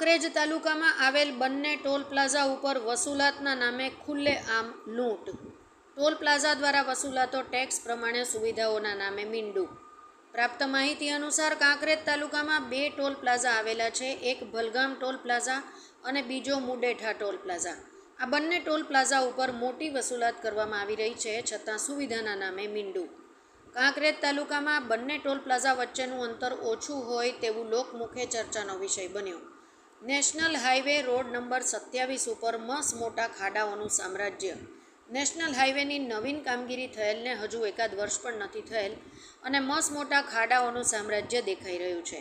કાંકરેજ તાલુકામાં આવેલ બંને ટોલ પ્લાઝા ઉપર વસૂલાતના નામે ખુલ્લેઆમ લૂંટ. ટોલ પ્લાઝા દ્વારા વસૂલાતો ટેક્સ પ્રમાણે સુવિધાઓના નામે મીંડું. પ્રાપ્ત માહિતી અનુસાર કાંકરેજ તાલુકામાં બે ટોલ પ્લાઝા આવેલા છે, એક ભલગામ ટોલ પ્લાઝા અને બીજો મુડેઠા ટોલ પ્લાઝા. આ બંને ટોલ પ્લાઝા ઉપર મોટી વસૂલાત કરવામાં આવી રહી છે, છતાં સુવિધાના નામે મીંડું. કાંકરેજ તાલુકામાં બંને ટોલ પ્લાઝા વચ્ચેનું અંતર ઓછું હોય તેવું લોકમુખે ચર્ચાનો વિષય બન્યો. નેશનલ હાઈવે રોડ નંબર સત્યાવીસ ઉપર મસ મોટા ખાડાઓનું સામ્રાજ્ય. નેશનલ હાઈવેની નવીન કામગીરી થયેલને હજુ એકાદ વર્ષ પણ નથી થયેલ અને મસ મોટા ખાડાઓનું સામ્રાજ્ય દેખાઈ રહ્યું છે.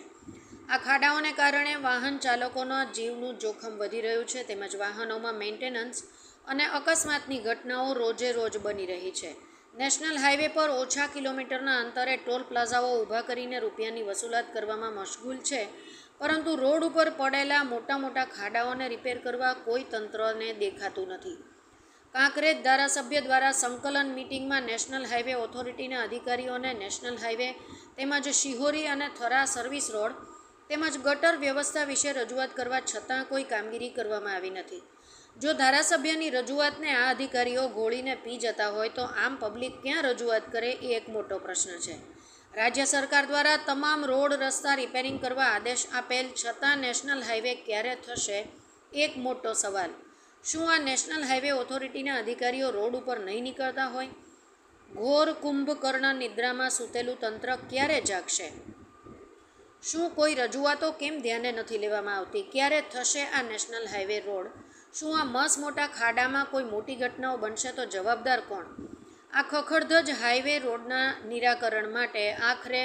આ ખાડાઓને કારણે વાહન ચાલકોના જીવનું જોખમ વધી રહ્યું છે તેમજ વાહનોમાં મેન્ટેનન્સ અને અકસ્માતની ઘટનાઓ રોજે રોજ બની રહી છે. નેશનલ હાઈવે પર ઓછા કિલોમીટરના અંતરે ટોલ પ્લાઝાઓ ઊભા કરીને રૂપિયાની વસૂલાત કરવામાં મશગુલ છે પરંતુ રોડ ઉપર પડેલા મોટા મોટા ખાડાઓને રિપેર કરવા કોઈ તંત્રને દેખાતું નથી. કાંકરેજ ધારાસભ્ય દ્વારા સંકલન મિટિંગમાં નેશનલ હાઈવે ઓથોરિટીના અધિકારીઓને નેશનલ હાઈવે તેમજ શિહોરી અને થરા સર્વિસ રોડ તેમજ ગટર વ્યવસ્થા વિશે રજૂઆત કરવા છતાં કોઈ કામગીરી કરવામાં આવી નથી. જો ધારાસભ્યની રજૂઆતને આ અધિકારીઓ ઘોળીને પી જતા હોય તો આમ પબ્લિક ક્યાં રજૂઆત કરે એ એક મોટો પ્રશ્ન છે. રાજ્ય સરકાર દ્વારા તમામ રોડ રસ્તા રિપેરિંગ કરવા આદેશ આપેલ છતાં નેશનલ હાઈવે ક્યારે થશે? એક મોટો સવાલ. શું આ નેશનલ હાઈવે ઓથોરિટીના અધિકારીઓ રોડ ઉપર નહીં નીકળતા હોય? ઘોર કુંભકર્ણ નિદ્રામાં સૂતેલું તંત્ર ક્યારે જાગશે? શું કોઈ રજૂઆતો કેમ ધ્યાને નથી લેવામાં આવતી? ક્યારે થશે આ નેશનલ હાઈવે રોડ? શું આ મસ મોટા ખાડામાં કોઈ મોટી ઘટનાઓ બનશે તો જવાબદાર કોણ? આ ખખડધજ હાઈવે રોડના નિરાકરણ માટે આખરે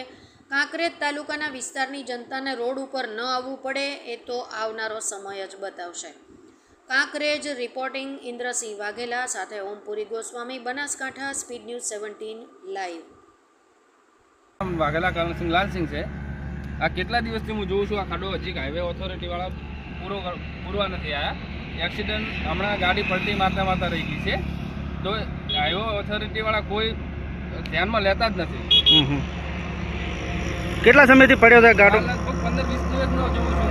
કાંકરેજ તાલુકાના વિસ્તારની જનતાને રોડ ઉપર ન આવવું પડે એ તો આવનારો સમય જ બતાવશે. કાંકરેજ રિપોર્ટિંગ ઇન્દ્રસિંહ વાઘેલા સાથે Ompuri Goswami, Banaskantha speed news seventeen live. Vaghela Karansinh Lalsinh છે. આ કેટલા દિવસથી હું જોઉં છું, આ ખાડો હજી હાઈવે ઓથોરિટીવાળા પૂરો પૂરવા નથી આવ્યા એક્સિડન્ટ હમણાં ગાડી પલટી મારતા મારતા રહી ગઈ છે. તો હાઈવે ઓથોરિટીવાળા કોઈ ધ્યાનમાં લેતા જ નથી. કેટલા સમયથી પડ્યો છે ગાડો? પંદર વીસ દિવસનો જોઉં છું.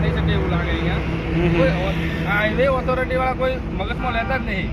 થઈ શકે એવું લાગે અહીંયા. હાઈવે ઓથોરિટીવાળા કોઈ મગજમાં લેતા જ નહીં.